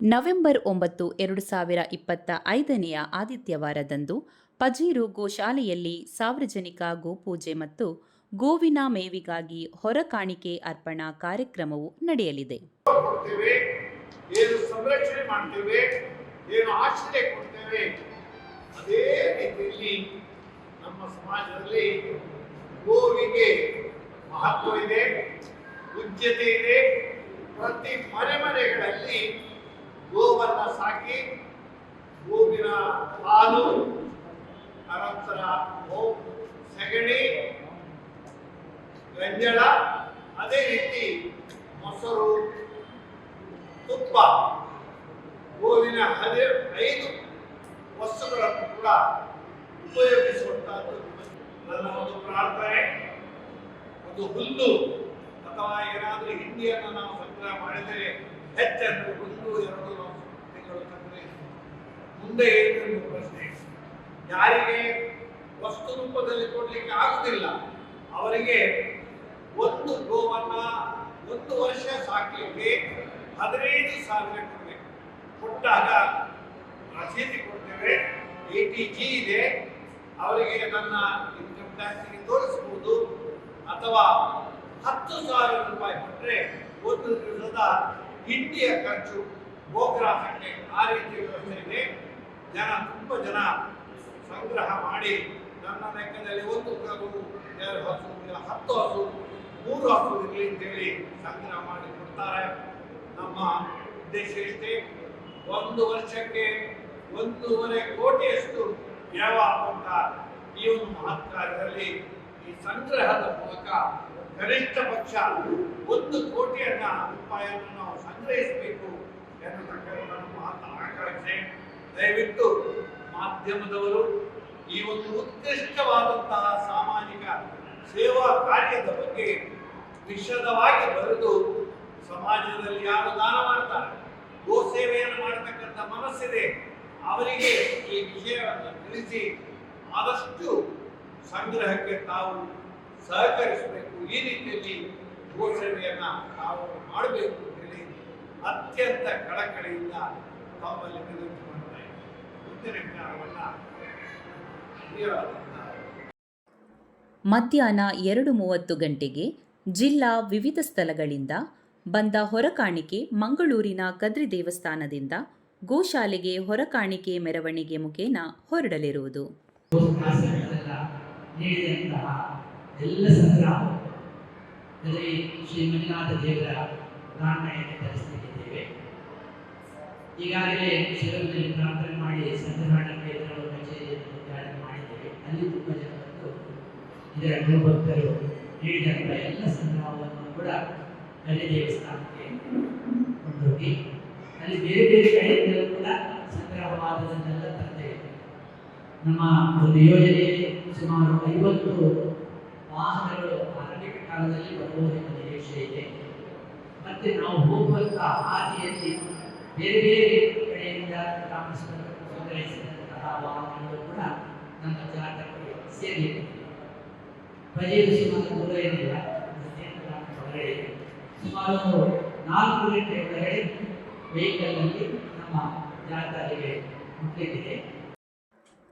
November ಒಂಬತ್ತು, ಎರಡು ಸಾವಿರ ಇಪ್ಪತ್ತ ಐದನೆಯ ಆದಿತ್ಯವಾರದಂದು ಪಜೀರು ಗೋಶಾಲೆಯಲ್ಲಿ ಸಾರ್ವಜನಿಕ ಗೋಪೂಜೆ ಮತ್ತು ಗೋವಿನ ಮೇವಿಗಾಗಿ ಹೊರಕಾಣಿಕೆ ಅರ್ಪಣಾ ಕಾರ್ಯಕ್ರಮವು ನಡೆಯಲಿದೆ. ಪ್ರತಿ ಮನೆ ಮನೆಗಳಲ್ಲಿ ಗೋವನ್ನ ಹೂವಿನ ಹಾಲು ಅನಂತರ ಸೆಗಣಿ, ಗಂಜಳ, ಅದೇ ರೀತಿ ಮೊಸರು, ತುಪ್ಪ ಗೋವಿನ ಹದಿ, ಐದು ವಸ್ತುಗಳನ್ನು ಕೂಡ ಉಪಯೋಗಿಸುವಂತಹದ್ದು ನನ್ನ ಒಂದು ಪ್ರಾರ್ಥನೆ. ಒಂದು ಹುಲ್ಲು, ಅಥವಾ ಏನಾದರೂ ಹಿಂಡಿಯನ್ನು ನಾವು ಸಂಗ್ರಹ ಮಾಡಿದರೆ ಹೆಚ್ಚನ್ನು ಹುಲ್ಲು ಎರಡು ಮುಂದೆ ಏನು ಪ್ರಶ್ನೆ ಯಾರಿಗೆ ವಸ್ತು ರೂಪದಲ್ಲಿ ಕೊಡ್ಲಿಕ್ಕೆ ಆಗುದಿಲ್ಲ, ಅವರಿಗೆ ಒಂದು ಗೋವನ್ನ ಒಂದು ವರ್ಷ ಸಾಕಲಿಕ್ಕೆ ಹದಿನೈದು ಸಾವಿರ ಕೊಡಬೇಕು. ಕೊಟ್ಟಾಗ ರಸೀದಿ ಕೊಡ್ತೇವೆ. ಎ ಟಿ ಜಿ ಇದೆ. ಅವರಿಗೆ ನನ್ನ ಇನ್ಕಮ್ ಟ್ಯಾಕ್ಸ್ಗೆ ತೋರಿಸಬಹುದು ಅಥವಾ ಹತ್ತು ಸಾವಿರ ರೂಪಾಯಿ ಕೊಟ್ಟರೆ ಒಂದು ದಿವಸದ ಹಿಂಡಿಯ ಖರ್ಚು ಗೋಗ್ರಾಹಕ್ಕೆ ಆ ರೀತಿ ವ್ಯವಸ್ಥೆ ಇದೆ. ಜನ, ತುಂಬ ಜನ ಸಂಗ್ರಹ ಮಾಡಿ ನನ್ನ ಲೆಕ್ಕದಲ್ಲಿ ಒಂದು ಕರು ಎರಡು ಹಸು, ಇಲ್ಲ, ಹತ್ತು ಹಸು, ಮೂರು ಹಸು ಇರಲಿ ಅಂತೇಳಿ ಸಂಗ್ರಹ ಮಾಡಿ ಕೊಡ್ತಾರೆ. ನಮ್ಮ ಉದ್ದೇಶ ಇಷ್ಟೇ ಒಂದು ವರ್ಷಕ್ಕೆ ಒಂದೂವರೆ ಕೋಟಿಯಷ್ಟು ಯಾವ ಅಂತ ಈ ಒಂದು ಮಹತ್ ಕಾರ್ಯದಲ್ಲಿ ಈ ಸಂಗ್ರಹದ ಮೂಲಕ ಗರಿಷ್ಠ ಪಕ್ಷ ಒಂದು ಕೋಟಿಯನ್ನ ರೂಪಾಯಿಯನ್ನು ನಾವು ಸಂಗ್ರಹಿಸಬೇಕು ಎನ್ನತಕ್ಕಂಥ ನಮ್ಮ ಮಹತ್ ಆಕಾಂಕ್ಷೆ ದಯವಿಟ್ಟು ಮಾಧ್ಯಮದವರು ಈ ಒಂದು ಉತ್ಕೃಷ್ಟವಾದಂತಹ ಸಾಮಾಜಿಕ ಸೇವಾ ಕಾರ್ಯದ ಬಗ್ಗೆ ವಿಷದವಾಗಿ ಬರೆದು ಸಮಾಜದಲ್ಲಿ ಯಾರು ದಾನ ಮಾಡ್ತಾರೆ, ಗೋ ಸೇವೆಯನ್ನು ಮಾಡತಕ್ಕಂಥ ಮನಸ್ಸಿದೆ, ಅವರಿಗೆ ಈ ವಿಷಯವನ್ನು ತಿಳಿಸಿ ಆದಷ್ಟು ಸಂಗ್ರಹಕ್ಕೆ ತಾವು ಸಹಕರಿಸಬೇಕು ಈ ರೀತಿಯಲ್ಲಿ ಗೋ ಸೇವೆಯನ್ನು ತಾವು ಮಾಡಬೇಕು ಅಂತ ಹೇಳಿ ಅತ್ಯಂತ ಕಳಕಳಿಯಿಂದ ತಮ್ಮಲ್ಲಿ ವಿನಂತಿ. ಮಧ್ಯಾಹ್ನ ಎರಡು ಮೂವತ್ತು ಗಂಟೆಗೆ ಜಿಲ್ಲಾ ವಿವಿಧ ಸ್ಥಳಗಳಿಂದ ಬಂದ ಹೊರಕಾಣಿಕೆ ಮಂಗಳೂರಿನ ಕದ್ರಿ ದೇವಸ್ಥಾನದಿಂದ ಗೋಶಾಲೆಗೆ ಹೊರಕಾಣಿಕೆ ಮೆರವಣಿಗೆ ಮುಖೇನ ಹೊರಡಲಿರುವುದು. ಈಗಾಗಲೇ ಶಿವರಲ್ಲಿ ಪ್ರಾರ್ಥನೆ ಮಾಡಿ ಸಂಗ್ರಹಣಕ್ಕೆ ಇದರ ಕಚೇರಿಯನ್ನು ಉದ್ಘಾಟನೆ ಮಾಡಿದ್ದೇವೆ. ಅಲ್ಲಿ ತುಂಬ ಜನ ಬಂದು ಇದರ ಗುರುಭಕ್ತರು ನೀಡಿದಂಥ ಎಲ್ಲ ಸಂಗ್ರಹವನ್ನು ಕೂಡ ಕಲೆ ದೇವಸ್ಥಾನಕ್ಕೆ ಕೊಂಡೋಗಿ, ಅಲ್ಲಿ ಬೇರೆ ಬೇರೆ ಕಡೆಯಿಂದಲೂ ಕೂಡ ಸಂಗ್ರಹವಾದದನ್ನೆಲ್ಲ ತಂದೇವೆ. ನಮ್ಮ ಒಂದು ಯೋಜನೆಯಲ್ಲಿ ಸುಮಾರು ಐವತ್ತು ವಾಹನಗಳು ಆರಂಭಿಕ ಕಾಲದಲ್ಲಿ ಬರಬಹುದೆಂಬ ನಿರೀಕ್ಷೆ ಇದೆ. ಮತ್ತೆ ನಾವು ಹೋಗುವಂತ ಹಾದಿಯಲ್ಲಿ ಬೇರೆ ಬೇರೆ ಕಡೆಯಿಂದ ತಾಮಸಿಕೊಂಡು ಸಂಗ್ರಹಿಸಿದಂತಹ ವಾಹನಗಳು ಕೂಡ ನಮ್ಮ ಜಾತಕಕ್ಕೆ ಸೇರಿದೆ ಪ್ರಜೆಯು ಸುಮಾರು ದೂರ ಇರಲಿಲ್ಲ. ಸುಮಾರು ನಾಲ್ಕು ಗಂಟೆ ಒಳಗಡೆ ವೆಹಿಕಲ್ನಲ್ಲಿ ನಮ್ಮ ಜಾತ್ರೆಗೆ ಮುಟ್ಟಿದೆ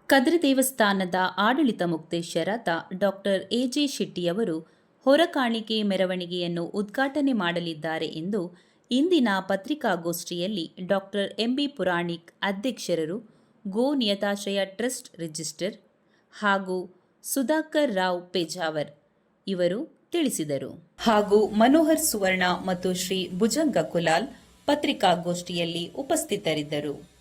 ಕದ್ರಿ ದೇವಸ್ಥಾನದ ಆಡಳಿತ ಮುಕ್ತೇಶ್ವರಾದ ಡಾಕ್ಟರ್ ಎಜೆ ಶೆಟ್ಟಿಯವರು ಹೊರಕಾಣಿಕೆ ಮೆರವಣಿಗೆಯನ್ನು ಉದ್ಘಾಟನೆ ಮಾಡಲಿದ್ದಾರೆ ಎಂದು ಇಂದಿನ ಪತ್ರಿಕಾಗೋಷ್ಠಿಯಲ್ಲಿ ಡಾಕ್ಟರ್ ಎಂಬಿ ಪುರಾಣಿಕ್ ಅಧ್ಯಕ್ಷರರು ಗೋ ನಿಯತಾಶ್ರಯ ಟ್ರಸ್ಟ್ ರಿಜಿಸ್ಟರ್ ಹಾಗೂ ಸುಧಾಕರ್ ರಾವ್ ಪೇಜಾವರ್ ಇವರು ತಿಳಿಸಿದರು. ಹಾಗೂ ಮನೋಹರ್ ಸುವರ್ಣ ಮತ್ತು ಶ್ರೀ ಭುಜಂಗ ಕುಲಾಲ್ ಪತ್ರಿಕಾಗೋಷ್ಠಿಯಲ್ಲಿ ಉಪಸ್ಥಿತರಿದ್ದರು.